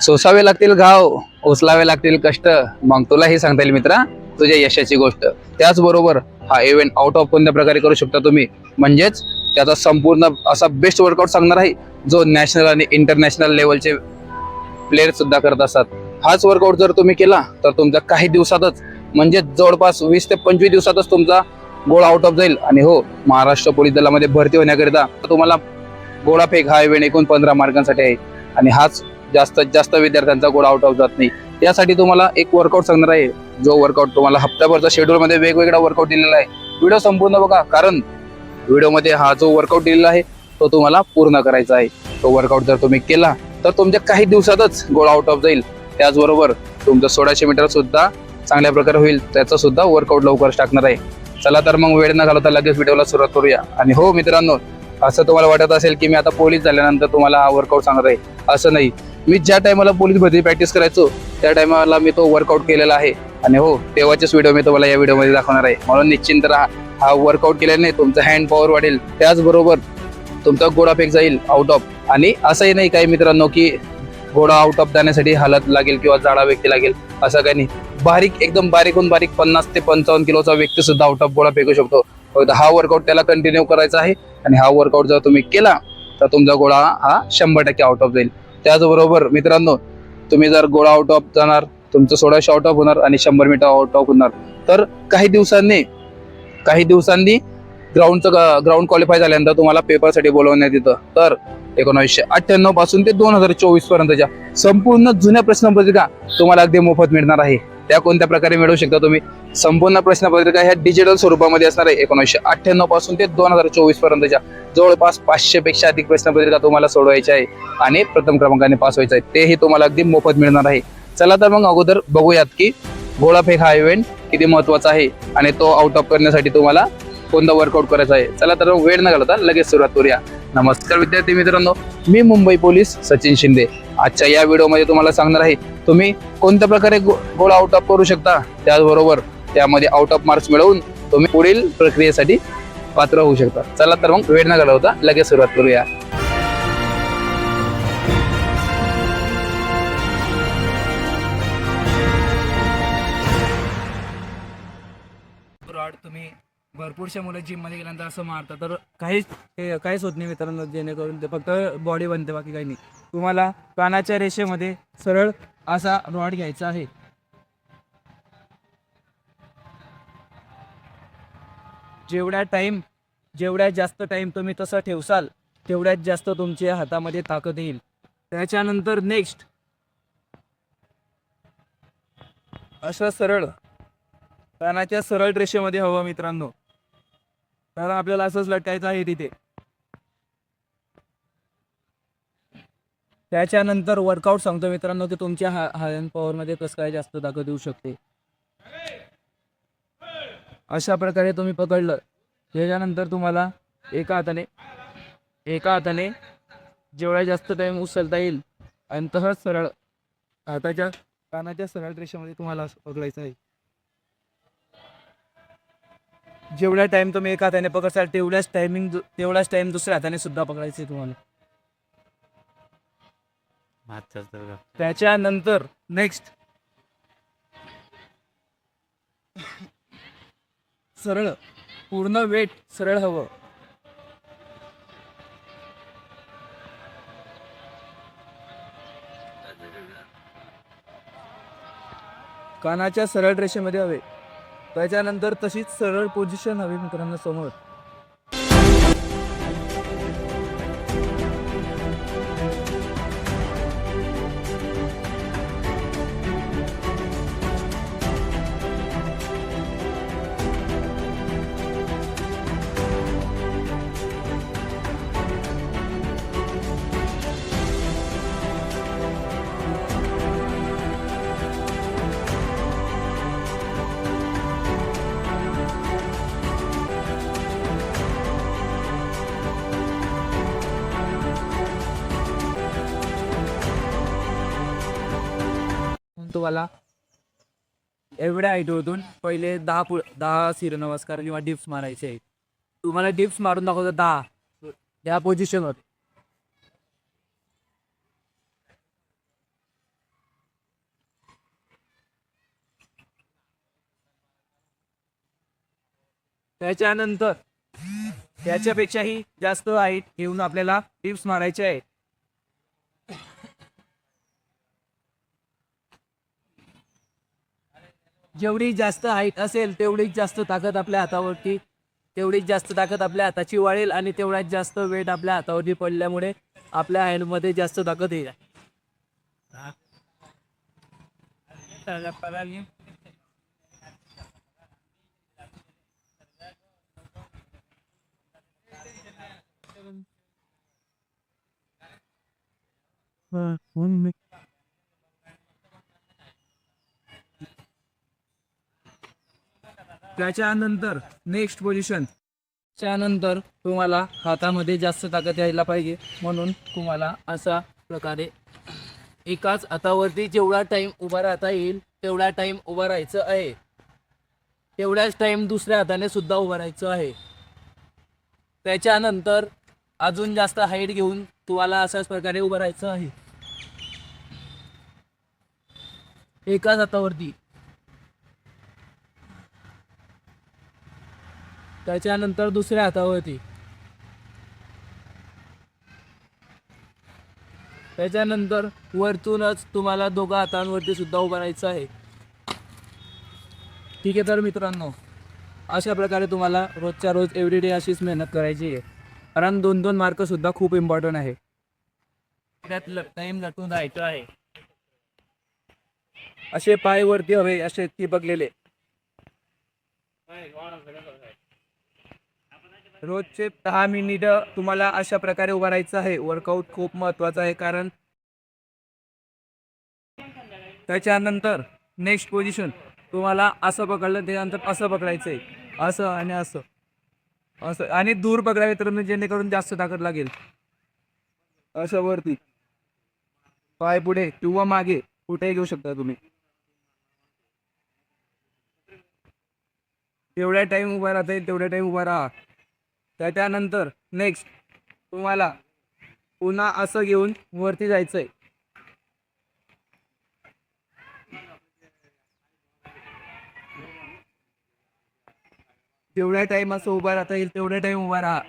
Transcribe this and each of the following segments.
सोसावे लागतील घाव उचलावे लागतील कष्ट. मग तुला हे सांगता येईल मित्रा तुझ्या यशाची गोष्ट. त्याचबरोबर हा इव्हेंट आउट ऑफ कोणत्या प्रकारे करू शकता तुम्ही? म्हणजेच त्याचा संपूर्ण असा बेस्ट वर्कआउट सांगणार आहे जो नॅशनल आणि इंटरनॅशनल लेवलचे प्लेयर सुद्धा करत असतात. हाच वर्कआउट जर तुम्ही केला तर तुमचा काही दिवसातच म्हणजे जवळपास वीस ते पंचवीस दिवसातच तुमचा गोळा आउट ऑफ जाईल. आणि हो महाराष्ट्र पोलीस दलामध्ये भरती होण्याकरिता तुम्हाला गोळा फेक हा इव्हेंट एकूण पंधरा मार्कांसाठी आहे. आणि हाच जास्तीत जास्त विद्यार्थ्यांचा गोळा आउट ऑफ जात नाही. त्यासाठी तुम्हाला एक वर्कआउट सांगणार आहे. जो वर्कआउट तुम्हाला हप्त्याभरचा शेड्यूलमध्ये वेगवेगळा वर्कआउट दिलेला आहे. व्हिडिओ संपूर्ण बघा कारण व्हिडिओमध्ये हा जो वर्कआउट दिलेला आहे तो तुम्हाला पूर्ण करायचा आहे. तो वर्कआउट जर तुम्ही केला तर तुमच्या काही दिवसातच गोळा आउट ऑफ जाईल. त्याचबरोबर तुमचं सोळाशे मीटर सुद्धा चांगल्या प्रकारे होईल त्याचा सुद्धा वर्कआउट लवकरच टाकणार आहे. चला तर मग वेळ न घालवता लगेच व्हिडिओला सुरुवात करूया. आणि हो मित्रांनो असं तुम्हाला वाटत असेल की मी आता पोलीस झाल्यानंतर तुम्हाला हा वर्कआउट सांगत आहे. असं नाही. मी ज्या टायमाला पोलीस भरती प्रॅक्टिस करायचो त्या टायमाला मी तो वर्कआउट केलेला आहे. आणि हो तेव्हाचेच व्हिडिओ मी तुम्हाला या व्हिडिओमध्ये दाखवणार आहे. म्हणून निश्चिंत राहा. हा वर्कआउट केल्याने तुमचा हँड पॉवर वाढेल. त्याचबरोबर तुमचा गोडा फेक जाईल आउट ऑफ आणि असंही नाही काही मित्रांनो की घोडा आउट ऑफ जाण्यासाठी हालत लागेल किंवा जाडा व्यक्ती लागेल. असं काही नाही. बारीक एकदम बारीकहून बारीक पन्नास ते पंचावन्न किलोचा व्यक्ती सुद्धा आउट ऑफ गोळा फेकू शकतो. फक्त हा वर्कआउट त्याला कंटिन्यू करायचा आहे. आणि हा वर्कआउट जर तुम्ही केला तर तुमचा गोळा हा शंभर टक्के आउट ऑफ जाईल. त्याचबरोबर मित्रांनो तुम्ही जर गोळा आउट ऑफ जाणार तुमचं सोळाशे आउट ऑफ होणार आणि शंभर मीटर आउट ऑफ होणार. तर काही दिवसांनी काही दिवसांनी ग्राउंडचं ग्राउंड क्वालिफाय झाल्यानंतर तुम्हाला पेपरसाठी बोलवण्यात येतं. तर एकोणीसशे अठ्ठ्याण्णवपासून ते दोन हजार चोवीस पर्यंतच्या संपूर्ण जुन्या प्रश्नपत्रिका तुम्हाला अगदी मोफत मिळणार आहे. त्या कोणत्या प्रकारे मिळवू शकता तुम्ही? संपूर्ण प्रश्नपत्रिका ह्या डिजिटल स्वरूपामध्ये असणार आहे. एकोणीसशे अठ्ठ्याण्णवपासून ते दोन हजार चोवीस पर्यंतच्या जवळपास पाचशे पेक्षा अधिक प्रश्नपत्रिका तुम्हाला सोडवायच्या आहे आणि प्रथम क्रमांकाने पास व्हायचं आहे. तेही तुम्हाला अगदी मोफत मिळणार आहे. चला तर मग अगोदर बघूयात की गोळाफेक हा इव्हेंट किती महत्त्वाचा आहे आणि तो आउट ऑफ करण्यासाठी तुम्हाला कोणता वर्कआउट करायचा आहे? चला तर मग वेळ न घालवता लगेच सुरुवात करूया. नमस्कार विद्यार्थी मित्रांनो मी मुंबई पोलीस सचिन शिंदे. आजच्या या व्हिडिओमध्ये तुम्हाला सांगणार आहे तुम्ही कोणत्या प्रकारे गो- आउट ऑफ करू शकता? त्याचबरोबर त्यामध्ये आउट ऑफ मार्क्स मिळवून तुम्ही पुढील प्रक्रियेसाठी पात्र होऊ शकता. चला तर मग वेळ न घालवता लगेच सुरुवात करूया. रॉड तुम्ही भरपूरशा मुलं जिममध्ये गेल्यानंतर असं मारता तर काहीच काहीच होत नाही मित्रांनो जेणेकरून ते फक्त बॉडी बनते बाकी काही नाही. तुम्हाला कानाच्या रेषेमध्ये सरळ असा रॉड घ्यायचा आहे. जेवढ्या टाईम जेवढ्या जास्त टाईम तुम्ही तसं ठेवसाल तेवढ्यात जास्त तुमच्या हातामध्ये ताकद येईल. त्याच्यानंतर नेक्स्ट असं सरळ कानाच्या सरळ रेषेमध्ये हवं मित्रांनो. कारण आपल्याला असंच लटकायचं आहे तिथे. त्याच्यानंतर वर्कआउट सांगतो मित्रांनो की तुमच्या हा हॅन्ड पॉवरमध्ये कसं काय जास्त ताकद येऊ शकते. अशा प्रकारे तुम्ही पकडलं. त्याच्यानंतर तुम्हाला एका हाताने एका हाताने जेवढा जास्त टाईम उचलता येईल आणि तसंच सरळ हाताच्या कानाच्या सरळ रेषेमध्ये तुम्हाला पकडायचं आहे. जेवढा टाइम तुम्ही एका हाताने पकडसाल तेवढ्याच टायमिंग तेवढाच टाइम दुसऱ्या हाताने सुद्धा पकडायचे तुम्हाला. त्याच्यानंतर नेक्स्ट सरळ. पूर्ण वेट सरळ हवं. कानाच्या सरळ रेषेमध्ये हवे. त्याच्यानंतर तशीच सरळ पोझिशन हवी मित्रांनो समोर. तुम्हाला एवढ्या हाईटवरून पहिले दहा पु दहा सूर्यनमस्कार किंवा डिप्स मारायचे आहेत. तुम्हाला डिप्स मारून दाखवतो दहा. ह्या पोझिशनवर त्याच्यानंतर त्याच्यापेक्षाही जास्त हाईट घेऊन आपल्याला टिप्स मारायचे आहेत. जेवढी जास्त हाईट असेल तेवढीच जास्त ताकद आपल्या हातावरती तेवढीच जास्त ताकद आपल्या हाताची वाढेल आणि तेवढ्याच जास्त वेट आपल्या हातावरती पडल्यामुळे आपल्या हँडमध्ये जास्त ताकद येईल. त्याच्यानंतर नेक्स्ट पोझिशन त्यानंतर तुम्हाला हातामध्ये जास्त ताकद यायला पाहिजे. म्हणून तुम्हाला असा प्रकारे एकाच हातावरती जेवढा टाईम उभा राहता येईल तेवढा टाईम उभा राहायचं आहे. तेवढ्याच टाईम दुसऱ्या हाताने सुद्धा उभं राहायचं आहे. त्याच्यानंतर अजून जास्त हाईट घेऊन तुम्हाला अशाच प्रकारे उभं राहायचं आहे. एकाच हातावरती त्याच्यानंतर दुसऱ्या हातावरती. त्याच्यानंतर वरतूनच तुम्हाला दोघा हातांवरती सुद्धा उभं राहायचं आहे. ठीक आहे तर मित्रांनो अशा प्रकारे तुम्हाला रोजच्या रोज एव्हरीडे अशीच मेहनत करायची आहे. कारण दोन दोन मार्क सुद्धा खूप इम्पॉर्टंट आहे. त्यात टाईम लटून राहायचं आहे. असे पाय वरती हवे असे बघलेले. रोजचे दहा मिनिट तुम्हाला अशा प्रकारे उभं राहायचं आहे. वर्कआउट खूप महत्वाचं आहे कारण त्याच्यानंतर नेक्स्ट पोझिशन तुम्हाला असं पकडलं त्याच्यानंतर असं पकडायचं आहे असं आणि असं. असं आणि दूर पकडावे तर म्हणजे जेणेकरून जास्त ताकद लागेल. असं वरती. पाय पुढे किंवा मागे कुठेही घेऊ शकता तुम्ही. जेवढ्या टाइम उभा राहता येईल तेवढ्या टाइम उभा राहा. त्याच्यानंतर नेक्स्ट तुम्हाला पुन्हा असं घेऊन वरती जायचंय. जेवढ्या टाइम असं उभा राहता येईल तेवढ्या टाइम उभा राहा.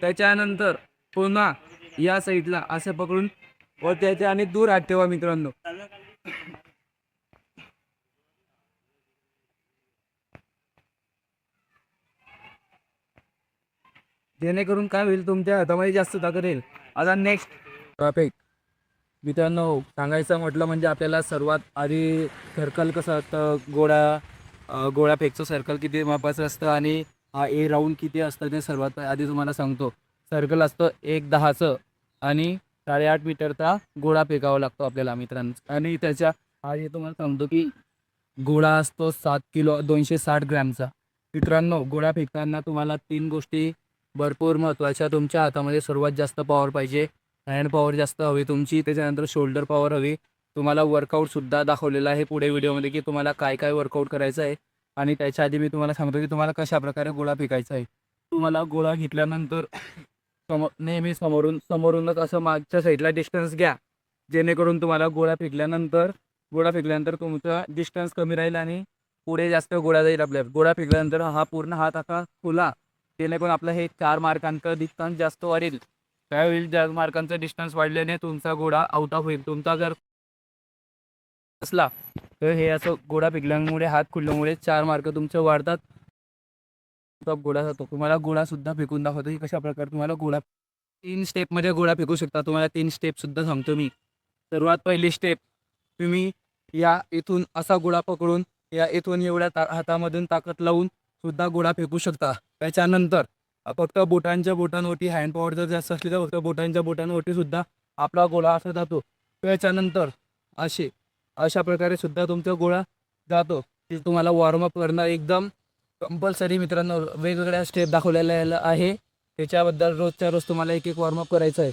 त्याच्यानंतर पुन्हा या साईडला असं पकडून व त्याच्या आणि दूर हात ठेवा मित्रांनो. जेणेकरून काय होईल तुमच्या हातामध्ये जास्त ताकद येईल. आता नेक्स्ट टॉपिक मित्रांनो सांगायचं म्हटलं म्हणजे आपल्याला सर्वात आधी सर्कल कसं असतं? गोळा गोळ्या गोळा फेकचं सर्कल किती मापाचं असतं आणि ए राऊंड किती असतं ते सर्वात आधी तुम्हाला सांगतो. सर्कल असतं एक दहाचं आणि साडेआठ मीटरचा गोळा फेकावा लागतो आपल्याला मित्रांनो. आणि त्याच्या आधी तुम्हाला सांगतो की गोळा असतो सात किलो दोनशे साठ ग्रॅमचा. मित्रांनो गोळा फेकताना तुम्हाला तीन गोष्टी भरपूर महत्त्वाच्या तुमच्या हातामध्ये सर्वात जास्त पॉवर पाहिजे. हँड पॉवर जास्त हवी तुमची त्याच्यानंतर शोल्डर पॉवर हवी. तुम्हाला वर्कआउटसुद्धा दाखवलेलं आहे पुढे व्हिडिओमध्ये की तुम्हाला काय काय वर्कआउट करायचं आहे. आणि त्याच्या आधी मी तुम्हाला सांगतो की तुम्हाला कशा प्रकारे गोळा फेकायचा आहे. तुम्हाला गोळा घेतल्यानंतर समोर नेहमी समोरून समोरूनच असं मागच्या साईडला डिस्टन्स घ्या. जेणेकरून तुम्हाला गोळा फेकल्यानंतर गोळा फेकल्यानंतर तुमचा डिस्टन्स कमी राहील आणि पुढे जास्त गोळा जाईल आपल्या गोळा फेकल्यानंतर हा पूर्ण हात आता खुला. जेणेकरून आपलं हे चार मार्कांचं डिस्टन्स जास्त वाढेल. त्यावेळी चार मार्कांचं डिस्टन्स वाढल्याने तुमचा घोडा आउट ऑफ होईल. तुमचा जर असला तर हे असं घोडा पिकल्यामुळे हात खुलल्यामुळे चार मार्क तुमचे वाढतात. तुमचा घोडा जातो. तुम्हाला घोडासुद्धा फेकून दाखवतो की कशा प्रकारे तुम्हाला घोडा तीन स्टेपमध्ये घोडा फेकू शकता. तुम्हाला तीन स्टेप सुद्धा सांगतो मी. सर्वात पहिली स्टेप तुम्ही या इथून असा घोडा पकडून या इथून एवढ्या ता हातामधून ताकद लावून सुद्धा गोळा फेकू शकता. त्याच्यानंतर फक्त बोटांच्या बोटांवरती हँड पॉवर जर जास्त असली तर फक्त बोटांच्या बोटांवरती सुद्धा आपला गोळा असा जातो. त्याच्यानंतर असे अशा प्रकारे सुद्धा तुमचा गोळा जातो. ते तुम्हाला वॉर्मअप करणं एकदम कंपल्सरी मित्रांनो वेगवेगळ्या स्टेप दाखवलेल्या आहे. त्याच्याबद्दल रोजच्या रोज तुम्हाला एक एक वॉर्मअप करायचं आहे.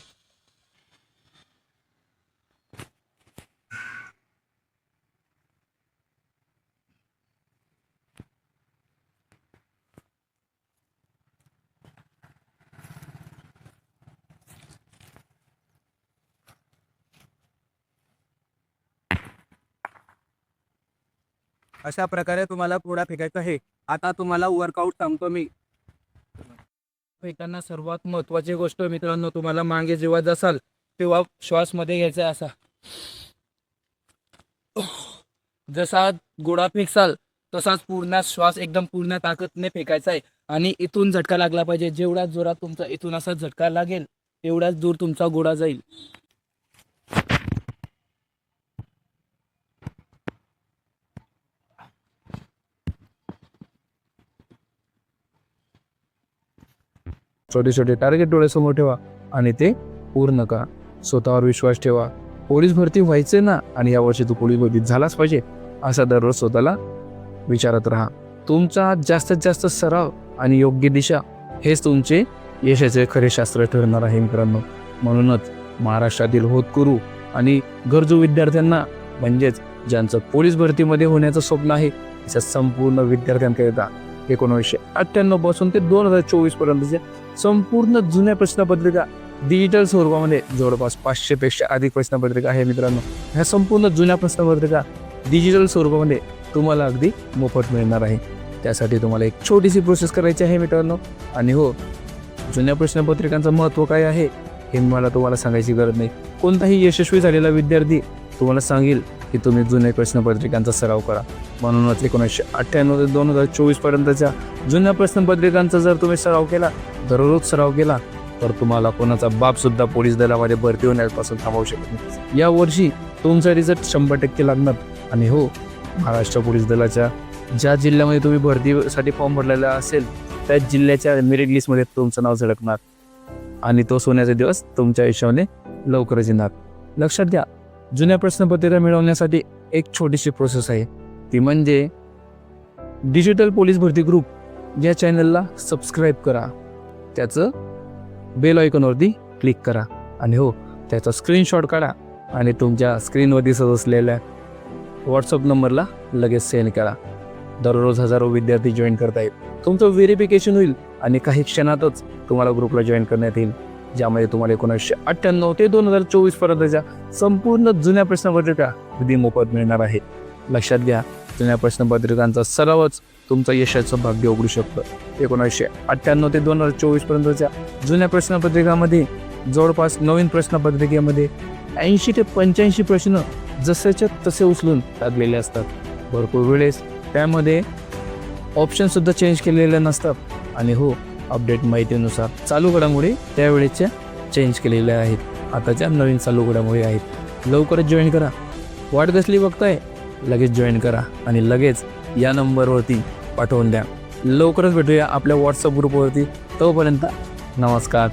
अशा प्रकारे तुम्हाला पुढा फेकायचा आहे. आता तुम्हाला वर्कआउट सांगतो मी. फेकताना सर्वात महत्वाची गोष्ट मित्रांनो तुम्हाला मागे जेव्हा जसाल तेव्हा श्वासमध्ये घ्यायचा आहे असा. जसा गोळा फेकसाल तसाच पूर्ण श्वास एकदम पूर्ण ताकदने फेकायचा आहे. आणि इथून झटका लागला पाहिजे. जेवढा जोरात तुमचा इथून असा झटका लागेल तेवढाच दूर तुमचा गोळा जाईल. छोटे छोटे टार्गेट डोळ्यासमोर ठेवा आणि ते पूर्ण करा. स्वतःवर विश्वास ठेवा. पोलीस भरती व्हायचे ना आणि यावर्षी तू पोलीस भरती झालाच पाहिजे असा दररोज स्वतःला विचारत राहा. तुमचा जास्तीत जास्त सराव आणि योग्य दिशा हेच तुमचे यशाचे खरे शास्त्र ठरणार आहे मित्रांनो. म्हणूनच महाराष्ट्रातील होतकुरू आणि गरजू विद्यार्थ्यांना म्हणजेच ज्यांचं पोलीस भरतीमध्ये होण्याचं स्वप्न आहे त्या संपूर्ण विद्यार्थ्यांकरिता एकोणीसशे अठ्ठ्याण्णवपासून ते दोन हजार चोवीस पर्यंतच्या संपूर्ण जुन्या प्रश्नपत्रिका डिजिटल स्वरूपामध्ये जवळपास पाचशेपेक्षा अधिक प्रश्नपत्रिका आहे मित्रांनो. ह्या संपूर्ण जुन्या प्रश्नपत्रिका डिजिटल स्वरूपामध्ये तुम्हाला अगदी मोफत मिळणार आहे. त्यासाठी तुम्हाला एक छोटीशी प्रोसेस करायची आहे मित्रांनो. आणि हो जुन्या प्रश्नपत्रिकांचं महत्त्व काय आहे हे मला तुम्हाला सांगायची गरज नाही. कोणताही यशस्वी झालेला विद्यार्थी तुम्हाला सांगेल की तुम्ही जुन्या प्रश्नपत्रिकांचा सराव करा. म्हणूनच एकोणीसशे अठ्ठ्याण्णव ते दोन हजार चोवीसपर्यंतच्या जुन्या प्रश्नपत्रिकांचा जर तुम्ही सराव केला दररोज सराव केला तर तुम्हाला कोणाचा बापसुद्धा पोलीस दलामध्ये भरती होण्यापासून थांबवू शकत नाही. यावर्षी तुमचा रिझल्ट शंभर टक्के लागणार. आणि हो महाराष्ट्र पोलीस दलाच्या ज्या जिल्ह्यामध्ये तुम्ही भरतीसाठी फॉर्म भरलेला असेल त्या जिल्ह्याच्या मेरिट लिस्टमध्ये तुमचं नाव झळकणार. आणि तो सोन्याचा दिवस तुमच्या हिशोबाने लवकरच येणार. लक्षात द्या जुन्या प्रश्नपत्रिका मिळवण्यासाठी एक छोटीशी प्रोसेस आहे. ती म्हणजे डिजिटल पोलीस भरती ग्रुप या चॅनलला सबस्क्राईब करा. त्याचं बेल आयकॉनवरती क्लिक करा. आणि हो त्याचा स्क्रीनशॉट काढा आणि तुमच्या स्क्रीनवर दिसत असलेल्या व्हॉट्सअप नंबरला लगेच सेंड करा. दररोज हजारो विद्यार्थी जॉईन करता येईल तुमचं व्हेरिफिकेशन होईल आणि काही क्षणातच तुम्हाला ग्रुपला जॉईन करण्यात येईल. ज्यामध्ये तुम्हाला एकोणीसशे अठ्ठ्याण्णव ते दोन हजार चोवीस पर्यंतच्या संपूर्ण जुन्या प्रश्नपत्रिका अगदी मोफत मिळणार आहे. लक्षात घ्या जुन्या प्रश्नपत्रिकांचा सरावच तुमचं यशाचं भाग्य उघडू शकतं. एकोणीसशे अठ्ठ्याण्णव ते दोन हजार चोवीस पर्यंतच्या जुन्या प्रश्नपत्रिकामध्ये जवळपास नवीन प्रश्नपत्रिकेमध्ये ऐंशी ते पंच्याऐंशी प्रश्न जसेच्या तसे उचलून टाकलेले असतात. भरपूर वेळेस त्यामध्ये ऑप्शनसुद्धा चेंज केलेले नसतात. आणि हो अपडेट माहितीनुसार चालू घडामोडी त्यावेळेच्या चेंज केलेल्या आहेत. आताच्या नवीन चालू घडामोडी आहेत. लवकरच जॉईन करा. वाट कसली बघताय? लगेच जॉईन करा आणि लगेच या नंबरवरती पाठवून द्या. लवकरच भेटूया आपल्या व्हॉट्सअप ग्रुपवरती तोपर्यंत नमस्कार.